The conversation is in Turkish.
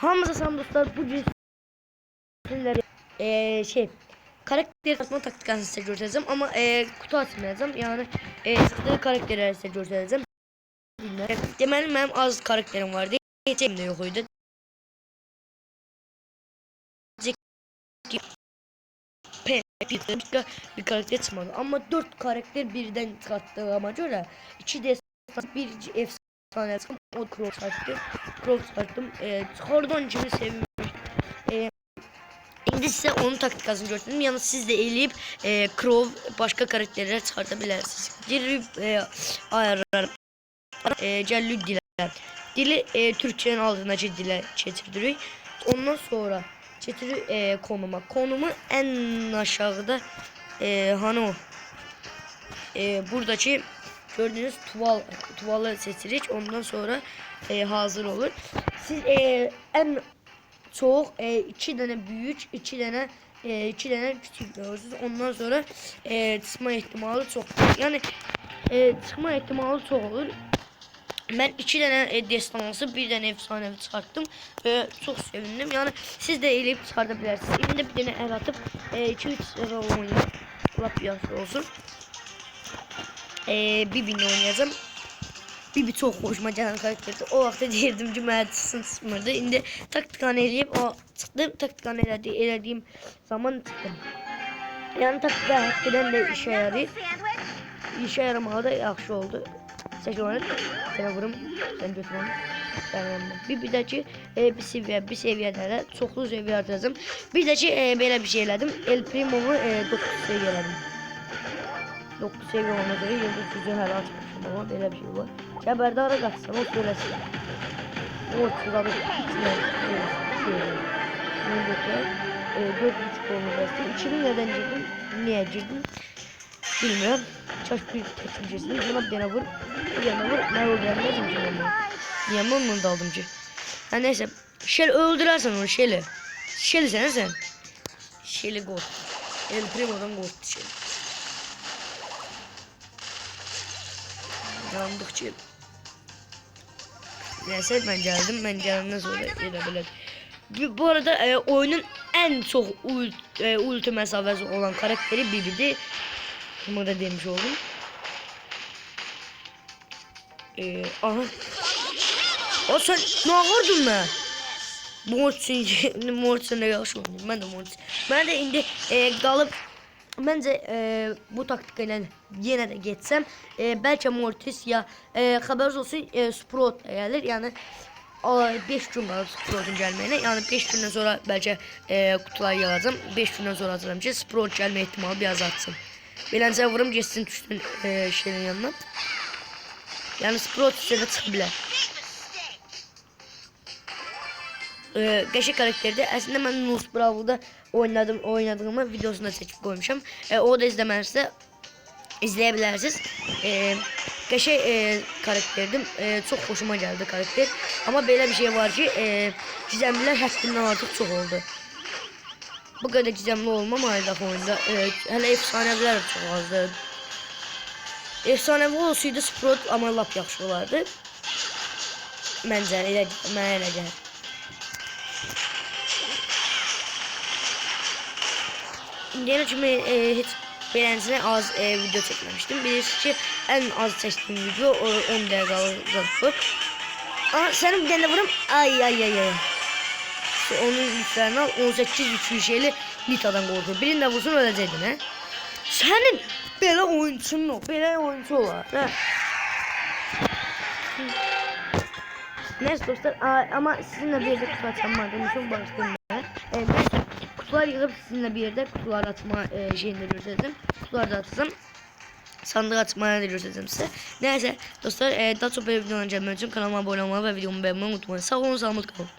Hamza Sam dostlar bugün sizlerle eee şey karakter atma taktikasını size göstereceğim ama eee kutu açmayacağım yani eee sizde karakterleri size göstereceğim. Deməli mənim az karakterim vardı. Heç elimdə yox idi. P- Peter bir karakter çıkmadı ama 4 karakter birden çıkarttığıma göre 2 de bir efsane çıktım o Crow çıkarttı Crow çıkarttım e, Hordon kimi sevmiş e, İndi size onun taktikasını gösterdim yalnız siz de eləyib e, Crow başka karakterler çıkartabilirsiniz. Girip e, ayarlar e, Cellü dilə dili e, Türkçenin altındakı dilə çetirdirik ondan sonra çetiri e, konuma. Konumu en aşağıda e, hani o e, buradaki gördüğünüz tuval tuvalı seçirik ondan sonra e, hazır olur. Siz e, en çok e, iki tane büyük iki tane e, iki tane küçük görürsünüz ondan sonra e, çıkma ihtimali çok. Yani e, çıkma ihtimali çok olur. Ben iki tane e, destansı bir tane efsanevi çıkarttım ve çok sevindim. Yani siz de eleyip çıkartabilirsiniz elimde bir tane el atıp 2-3 e, oynayayım lap yaşlı olsun e, Bibi'ni oynayacağım Bibi çok hoşuma gelen karakterdi. O vaxtda deyirdim çıxsın çıxmırdı. İndi taktikanı eləyib o çıxdım. Taktikanı elədi, elədiyim zaman çıxdım. Yəni taktika həqiqətən də işə yarayır. İşə yaramağı da yaxşı oldu. Seçiyorum. Sənə vurum. Sən götürəm. Sənə Bir bir də ki e, bir seviyə, bir seviyyələrə çoxlu seviyyə artıracağım. Bir də ki e, belə bir şey elədim. El Primo'mu e, 9 seviyə elədim. 9 seviye olana göre yıldız yüzü her açmışım ama böyle bir şey var. Haberdara kaçsan o söylesin. O sırada içine Yıldızlar. E, 4.5 olma bastım. İçimi neden girdim? Niye girdim? Bilmiyorum. Çaş bir teknolojisini buna bir vur. Bir tane vur. Ne diyeceğim ama? Niye mi bunu daldım ki? Ha neyse. Şel öldürersen onu Şel'i. Şel'i sen sen. Şel'i gol. El Primo'dan gol Şel'i. Yandıkça Neyse ben geldim ben geldikten sonra gelebilir. Bu, bu arada e, oyunun en çok ult, e, ulti mesafesi olan karakteri Bibi'di. Bunu da demiş oldum. E, aha. O sen ne vurdun mu? Mortsin, Mortsin'e yaxşı oynayım. Ben de Mortsin. Ben de indi e, qalıp Bence e, bu taktikayla yine de geçsem e, belki Mortis ya e, haberiniz olsun e, Sprout gelir. Yani 5 gün var Sprout'un gelmeyene. Yani 5 günden sonra belki e, kutular yağacağım 5 günden sonra hazırlam ki Sprout gelme ihtimali biraz artsın. Beləncə vurum geçsin düşsün e, şeyin yanına. Yani Sprout de çıkabilir e, Qəşə karakterde əslində mən Nus Bravo'da oynadım oynadığımı videosunda seçip koymuşum. E, o da izləmənizsə izleyebilirsiniz. E, Qəşə e, karakterdim. E, çok hoşuma geldi karakter. Ama belə bir şey var ki, e, gizemliler həddindən artıq çox oldu. Bu kadar gizemli olmamaydı oyunda. E, hələ efsanəvilər çox azdı. Efsanəvi olsaydı Sprout amma lap yaxşı olardı. Məncə elə mənə elə gəlir. Diğer için e, hiç beğenisine az e, video çekmemiştim. Birisi en az seçtiğim video o 10 dakikalık. Aa senin bir tane vurum. Ay ay ay ay. İşte onun al 18 3 şeyli Nita'dan korkuyor. Birinde vursun öleceydin he. Senin böyle oyuncusun yok. Böyle oyuncu var. He. Neyse dostlar ama sizinle bir kutu açmam var. Demişim başlayayım ben. Kutular yığıp sizinle bir yerde kutular atma e, şeyini göstereceğim. Kutular da atacağım. Sandık atmaya da göstereceğim size. Neyse dostlar e, daha çok böyle videolar için kanalıma abone olmayı ve videomu beğenmeyi unutmayın. Sağ olun sağlıklı kalın.